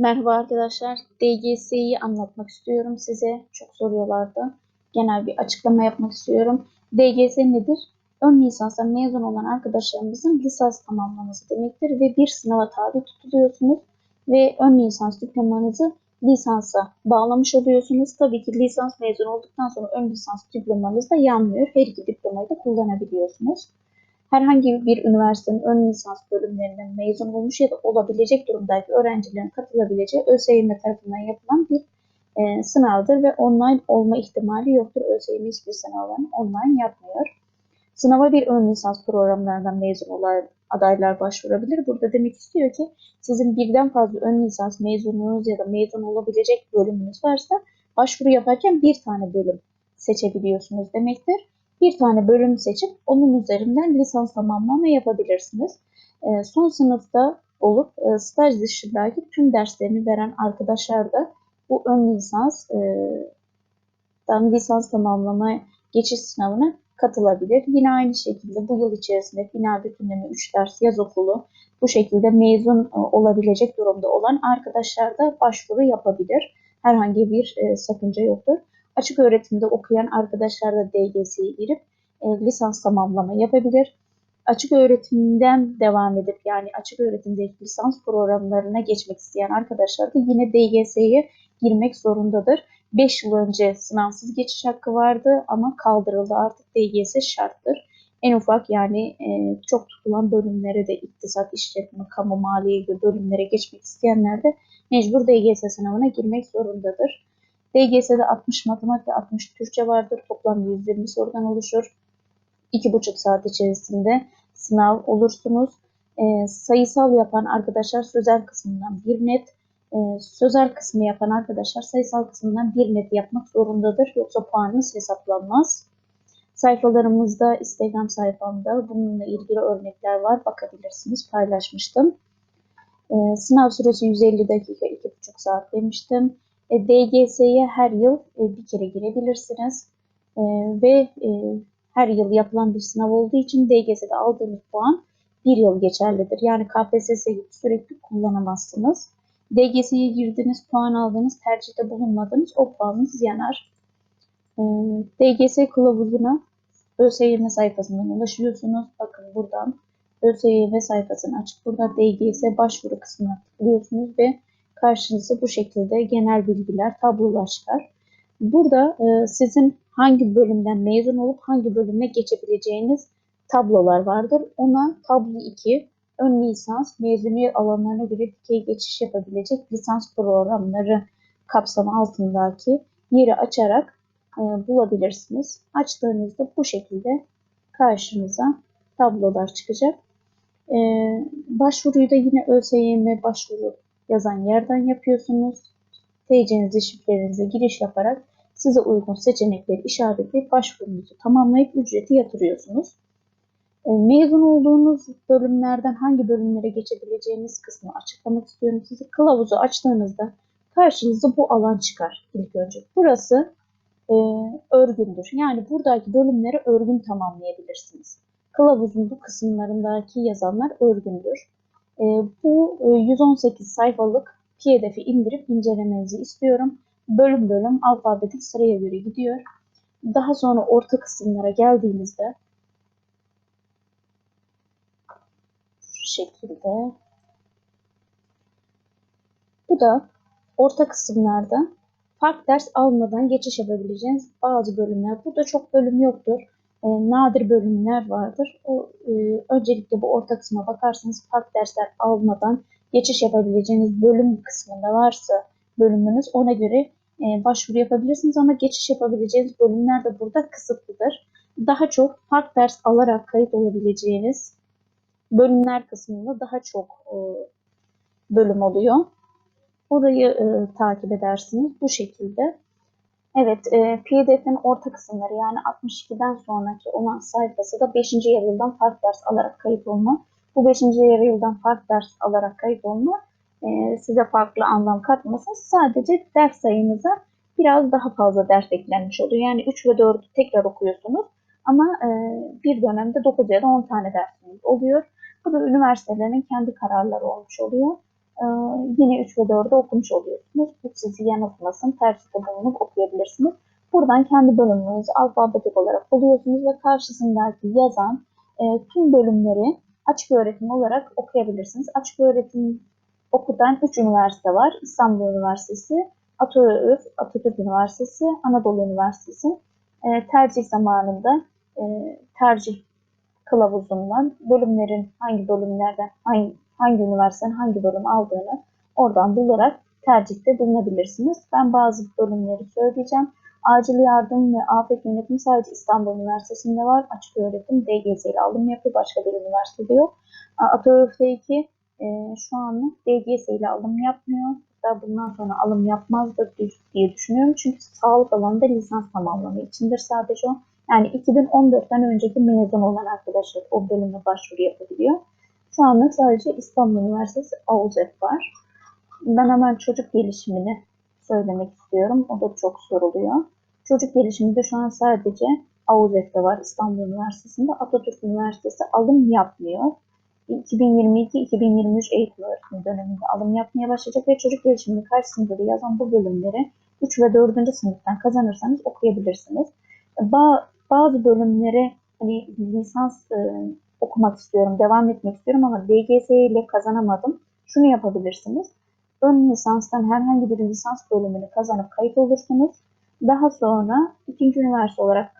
Merhaba arkadaşlar. DGS'yi anlatmak istiyorum size. Çok soruyorlardı. Genel bir açıklama yapmak istiyorum. DGS nedir? Ön lisanstan mezun olan arkadaşlarımızın lisans tamamlaması demektir ve bir sınava tabi tutuluyorsunuz ve ön lisans diplomanızı lisansa bağlamış oluyorsunuz. Tabii ki lisans mezun olduktan sonra ön lisans diplomanız da yanmıyor. Her iki diplomayı da kullanabiliyorsunuz herhangi bir üniversitenin ön lisans bölümlerinden mezun olmuş ya da olabilecek durumdaki öğrencilerin katılabileceği ÖSYM tarafından yapılan bir e, sınavdır ve online olma ihtimali yoktur. ÖSYM hiçbir sınavlarını online yapmıyor. Sınava bir ön lisans programlarından mezun olan adaylar başvurabilir. Burada demek istiyor ki sizin birden fazla ön lisans mezununuz ya da mezun olabilecek bölümünüz varsa başvuru yaparken bir tane bölüm seçebiliyorsunuz demektir bir tane bölüm seçip onun üzerinden lisans tamamlama yapabilirsiniz. E, son sınıfta olup e, staj dışındaki tüm derslerini veren arkadaşlar da bu ön lisans e, lisans tamamlama geçiş sınavına katılabilir. Yine aynı şekilde bu yıl içerisinde final bütünleme 3 ders yaz okulu bu şekilde mezun e, olabilecek durumda olan arkadaşlar da başvuru yapabilir. Herhangi bir e, sakınca yoktur. Açık öğretimde okuyan arkadaşlar da DGS'ye girip e, lisans tamamlama yapabilir. Açık öğretimden devam edip yani açık öğretimdeki lisans programlarına geçmek isteyen arkadaşlar da yine DGS'ye girmek zorundadır. 5 yıl önce sınavsız geçiş hakkı vardı ama kaldırıldı artık DGS şarttır. En ufak yani e, çok tutulan bölümlere de iktisat, işletme, kamu, maliye gibi bölümlere geçmek isteyenler de mecbur DGS sınavına girmek zorundadır. DGS'de 60 matematik ve 60 Türkçe vardır. Toplam 120 sorudan oluşur. 2,5 saat içerisinde sınav olursunuz. E, sayısal yapan arkadaşlar sözel kısmından bir net, e, sözel kısmı yapan arkadaşlar sayısal kısmından bir net yapmak zorundadır. Yoksa puanınız hesaplanmaz. Sayfalarımızda, Instagram sayfamda bununla ilgili örnekler var. Bakabilirsiniz. Paylaşmıştım. E, sınav süresi 150 dakika, 2,5 saat demiştim. E, DGS'ye her yıl e, bir kere girebilirsiniz. E, ve her yıl yapılan bir sınav olduğu için DGS'de aldığınız puan bir yıl geçerlidir. Yani KPSS gibi sürekli kullanamazsınız. DGS'ye girdiniz, puan aldınız, tercihte bulunmadınız, o puanınız yanar. DGS kılavuzuna ÖSYM sayfasından ulaşıyorsunuz. Bakın buradan ÖSYM sayfasını açıp burada DGS başvuru kısmına tıklıyorsunuz ve karşınıza bu şekilde genel bilgiler, tablolar çıkar. Burada e, sizin hangi bölümden mezun olup hangi bölüme geçebileceğiniz tablolar vardır. Ona tablo 2, ön lisans, mezuniyet alanlarına göre dikey geçiş yapabilecek lisans programları kapsamı altındaki yeri açarak e, bulabilirsiniz. Açtığınızda bu şekilde karşınıza tablolar çıkacak. E, başvuruyu da yine ÖSYM başvuru yazan yerden yapıyorsunuz. TC'nizi, şifrelerinize giriş yaparak size uygun seçenekleri işaretleyip başvurunuzu tamamlayıp ücreti yatırıyorsunuz. E, mezun olduğunuz bölümlerden hangi bölümlere geçebileceğiniz kısmı açıklamak istiyorum size. Kılavuzu açtığınızda karşınıza bu alan çıkar ilk önce. Burası e, örgündür. Yani buradaki bölümleri örgün tamamlayabilirsiniz. Kılavuzun bu kısımlarındaki yazanlar örgündür. E, bu e, 118 sayfalık PDF'i indirip incelemenizi istiyorum bölüm bölüm alfabetik sıraya göre gidiyor. Daha sonra orta kısımlara geldiğimizde şu şekilde bu da orta kısımlarda fark ders almadan geçiş yapabileceğiniz bazı bölümler. Burada çok bölüm yoktur. E, nadir bölümler vardır. O e, öncelikle bu orta kısma bakarsanız fark dersler almadan geçiş yapabileceğiniz bölüm kısmında varsa bölümünüz ona göre e, başvuru yapabilirsiniz ama geçiş yapabileceğiniz bölümler de burada kısıtlıdır. Daha çok fark ders alarak kayıt olabileceğiniz bölümler kısmında daha çok e, bölüm oluyor. Orayı e, takip edersiniz bu şekilde. Evet, e, PDF'in orta kısımları yani 62'den sonraki olan sayfası da 5. yarı yıldan fark ders alarak kayıt olma. Bu 5. yarı yıldan fark ders alarak kayıt olma e, size farklı anlam katmasın. Sadece ders sayınıza biraz daha fazla ders eklenmiş oluyor. Yani 3 ve 4'ü tekrar okuyorsunuz. Ama e, bir dönemde 9 ya da 10 tane dersiniz oluyor. Bu da üniversitelerin kendi kararları olmuş oluyor. Ee, yine 3 ve 4'ü okumuş oluyorsunuz. Bu sizi yanıltmasın. Tercihte bulunup okuyabilirsiniz. Buradan kendi bölümünüzü alfabetik olarak buluyorsunuz ve karşısındaki yazan e, tüm bölümleri açık öğretim olarak okuyabilirsiniz. Açık öğretim okutan 3 üniversite var. İstanbul Üniversitesi, Atatürk, Atatürk Üniversitesi, Anadolu Üniversitesi. E, tercih zamanında e, tercih kılavuzundan bölümlerin hangi bölümlerden hangi, hangi üniversitenin hangi bölüm aldığını oradan bularak tercihte bulunabilirsiniz. Ben bazı bölümleri söyleyeceğim. Acil yardım ve afet yönetimi sadece İstanbul Üniversitesi'nde var. Açık öğretim DGS ile alım yapıyor. Başka bir üniversitede yok. Atatürk'teki e, şu an DGS ile alım yapmıyor. Hatta bundan sonra alım yapmaz da diye düşünüyorum. Çünkü sağlık alanında lisans tamamlama içindir sadece o. Yani 2014'ten önceki mezun olan arkadaşlar o bölüme başvuru yapabiliyor. Şu anda sadece İstanbul Üniversitesi AUZEF var. Ben hemen çocuk gelişimini söylemek istiyorum. O da çok soruluyor. Çocuk gelişiminde şu an sadece AUZEF'te var İstanbul Üniversitesi'nde. Atatürk Üniversitesi alım yapmıyor. 2022-2023 eğitim öğretim döneminde alım yapmaya başlayacak ve çocuk gelişiminin karşısında da yazan bu bölümleri 3 ve 4. sınıftan kazanırsanız okuyabilirsiniz. Bazı bölümleri hani lisans e, okumak istiyorum, devam etmek istiyorum ama DGS ile kazanamadım. Şunu yapabilirsiniz. Ön lisanstan herhangi bir lisans bölümünü kazanıp kayıt olursunuz. Daha sonra ikinci üniversite olarak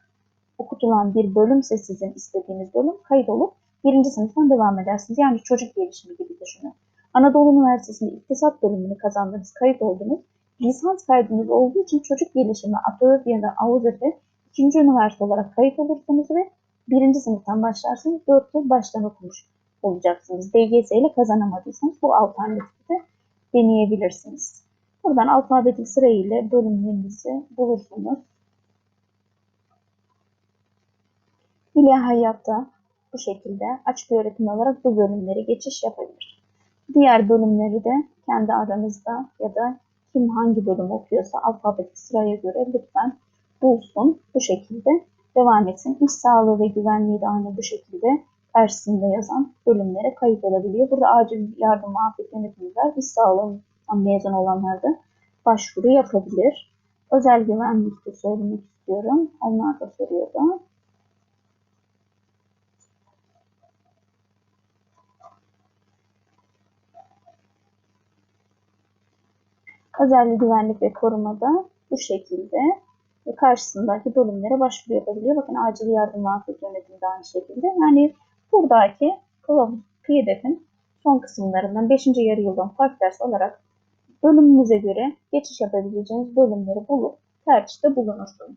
okutulan bir bölümse sizin istediğiniz bölüm kayıt olup birinci sınıftan devam edersiniz. Yani çocuk gelişimi gibi düşünün. Anadolu Üniversitesi'nde iktisat bölümünü kazandınız, kayıt oldunuz. Lisans kaydınız olduğu için çocuk gelişimi, ATÖV ya da AUZEF'e ikinci üniversite olarak kayıt olursunuz ve birinci sınıftan başlarsınız. Dört yıl baştan okumuş olacaksınız. DGS ile kazanamadıysanız bu alternatifi de deneyebilirsiniz. Buradan alfabetik sırayla bölümlerinizi bulursunuz. İlahiyatta bu şekilde açık öğretim olarak bu bölümleri geçiş yapabilir. Diğer bölümleri de kendi aranızda ya da kim hangi bölüm okuyorsa alfabetik sıraya göre lütfen bulsun. Bu şekilde devam etsin. İş sağlığı ve güvenliği de aynı bu şekilde karşısında yazan bölümlere kayıt olabiliyor. Burada acil yardım afet yönetimi var. İş sağlığından mezun olanlar da başvuru yapabilir. Özel güvenlik de söylemek istiyorum. Onlar da soruyordu. Özel güvenlik ve korumada bu şekilde karşısındaki bölümlere başvuru yapabiliyor. Bakın acil yardım ve afet aynı şekilde. Yani buradaki kılavuz PDF'in son kısımlarından 5. yarı yıldan fark ders alarak bölümünüze göre geçiş yapabileceğiniz bölümleri bulup tercihte bulunursunuz.